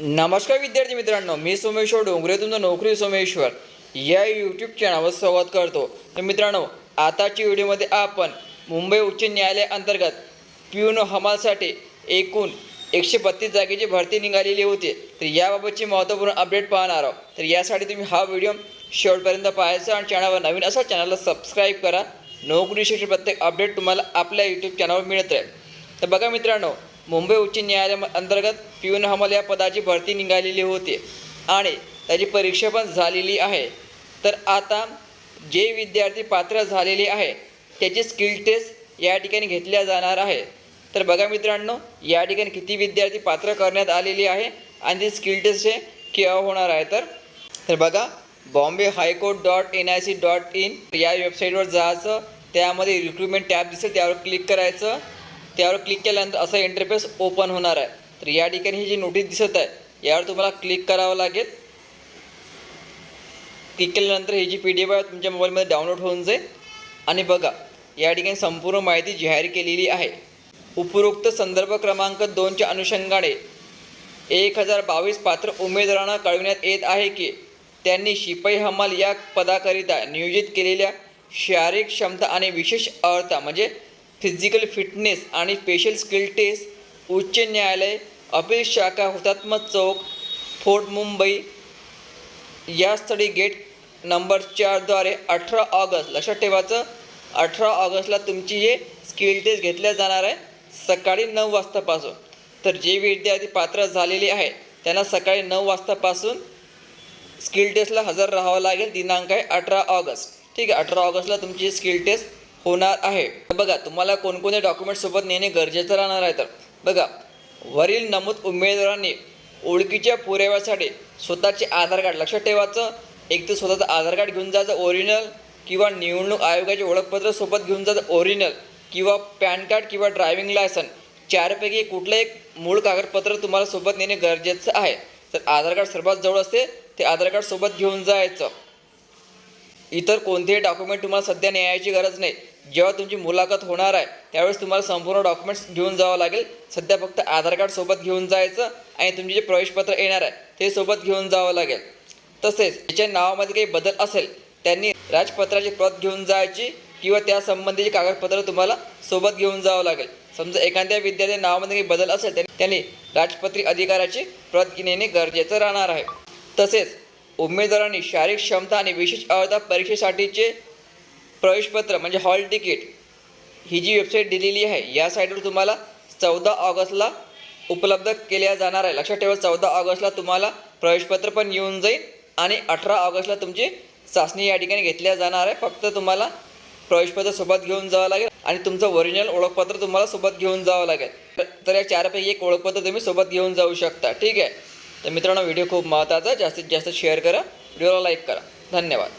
नमस्कार विद्यार्थी मित्रांनो मी सोमेश्वर डोंगरे तुमचं नोकरी सोमेश्वर. या यूट्यूब चॅनलवर स्वागत करतो. तर मित्रांनो आताच्या व्हिडिओमध्ये आपण मुंबई उच्च न्यायालय अंतर्गत प्यून हमालसाठी एकूण एकशे बत्तीस जागेची भरती निघालेली होती. तर याबाबतची महत्त्वपूर्ण अपडेट पाहणार आहोत. तर यासाठी तुम्ही हा व्हिडिओ शेवटपर्यंत पाहायचा आणि चॅनलवर नवीन असा चॅनलला सबस्क्राईब करा. नोकरीविषयी प्रत्येक अपडेट तुम्हाला आपल्या यूट्यूब चॅनलवर मिळत राहील. तर बघा मित्रांनो मुंबई उच्च न्यायालय अंतर्गत पिऊन हमाल या पदाची भरती निघालेली होती. आणि त्याची परीक्षा पण झालेली आहे. तर आता जे विद्यार्थी पात्र झालेले आहे त्याची स्किल टेस्ट या ठिकाणी घेतल्या जाणार आहे. तर बघा मित्रांनो या ठिकाणी किती विद्यार्थी पात्र करण्यात आलेली आहे आणि ती स्किल टेस्ट हे केव्हा होणार आहे तर? तर बघा Bombay high court dot N I C dot in या वेबसाईटवर जायचं त्यामध्ये रिक्रुटमेंट टॅब दिसेल त्यावर क्लिक करायचं. त्यावर क्लिक केल्यानंतर असा इंटरफेस ओपन होणार आहे. तर या ठिकाणी ही जी नोटीस दिसत आहे यावर तुम्हाला क्लिक करावं लागेल. क्लिक केल्यानंतर ही जी पी डी एफ आहे तुमच्या मोबाईलमध्ये डाउनलोड होऊन जाईल. आणि बघा या ठिकाणी संपूर्ण माहिती जाहीर केलेली आहे. उपरोक्त संदर्भ क्रमांक दोनच्या अनुषंगाने एक हजार बावीस पात्र उमेदवारांना कळविण्यात येत आहे की त्यांनी शिपाई हमाल या पदाकरिता नियोजित केलेल्या शारीरिक क्षमता आणि विशेष अर्हता म्हणजे फिजिकल फिटनेस आणि स्पेशल स्किल टेस्ट उच्च न्यायालय अपील शाखा हुतात्मा चौक फोर्ट मुंबई या स्थळी गेट नंबर चारद्वारे अठरा ऑगस्ट लक्षात ठेवायचं अठरा ऑगस्टला तुमची हे स्किल टेस्ट घेतल्या जाणार आहे सकाळी नऊ वाजतापासून. तर जे विद्यार्थी पात्र झालेले आहे त्यांना सकाळी नऊ वाजतापासून स्किल टेस्टला हजर राहावं लागेल. दिनांक आहे अठरा ऑगस्ट. ठीक आहे अठरा ऑगस्टला तुमची स्किल टेस्ट होणार आहे. बघा तुम्हाला कोणकोणते डॉक्युमेंट सोबत नेणे गरजेचं राहणार आहे तर बघा वरील नमूद उमेदवारांनी ओळखीच्या पुराव्यासाठी स्वतःचे आधार कार्ड लक्षात ठेवायचं. एक तर स्वतःचं आधार कार्ड घेऊन जायचं ओरिजिनल किंवा निवडणूक आयोगाचे ओळखपत्र सोबत घेऊन जायचं ओरिजिनल किंवा पॅन कार्ड किंवा ड्रायव्हिंग लायसन चारपैकी कुठलं एक मूळ कागदपत्र तुम्हाला सोबत नेणे गरजेचं आहे. तर आधार कार्ड सर्वात जवळ असते ते आधार कार्ड सोबत घेऊन जायचं. इतर कोणतेही डॉक्युमेंट तुम्हाला सध्या न्यायाची गरज नाही. जेव्हा तुमची मुलाखत होणार आहे त्यावेळेस तुम्हाला संपूर्ण डॉक्युमेंट्स घेऊन जावं लागेल. सध्या फक्त आधार कार्ड सोबत घेऊन जायचं आणि तुमचे जे प्रवेशपत्र येणार आहे ते सोबत घेऊन जावं लागेल. तसेच ज्याच्या नावामध्ये काही बदल असेल त्यांनी राजपत्राची प्रत घेऊन जायची किंवा त्यासंबंधीची कागदपत्र तुम्हाला सोबत घेऊन जावं लागेल. समजा एखाद्या विद्यार्थ्या नावामध्ये काही बदल असेल त्यांनी त्यांनी राजपत्रित अधिकाराची प्रत घेणे गरजेचं राहणार आहे. तसेच उमेदवारांनी शारीरिक क्षमता आणि विशेष अर्हता परीक्षेसाठीचे प्रवेशपत्र म्हणजे हॉल तिकीट ही जी वेबसाईट दिलेली आहे या साईटवर तुम्हाला चौदा ऑगस्टला उपलब्ध केल्या जाणार आहे. लक्षात ठेवा चौदा ऑगस्टला तुम्हाला प्रवेशपत्र पण येऊन जाईल आणि अठरा ऑगस्टला तुमची चाचणी या ठिकाणी घेतल्या जाणार आहे. फक्त तुम्हाला प्रवेशपत्र सोबत घेऊन जावं लागेल आणि तुमचं ओरिजिनल ओळखपत्र तुम्हाला सोबत घेऊन जावं लागेल. तर- तर या चारपैकी एक ओळखपत्र तुम्ही सोबत घेऊन जाऊ शकता. ठीक आहे? तर मित्रांनो व्हिडिओ खूप महत्त्वाचा आहे. जास्तीत जास्त शेअर करा. व्हिडिओला लाईक करा. धन्यवाद.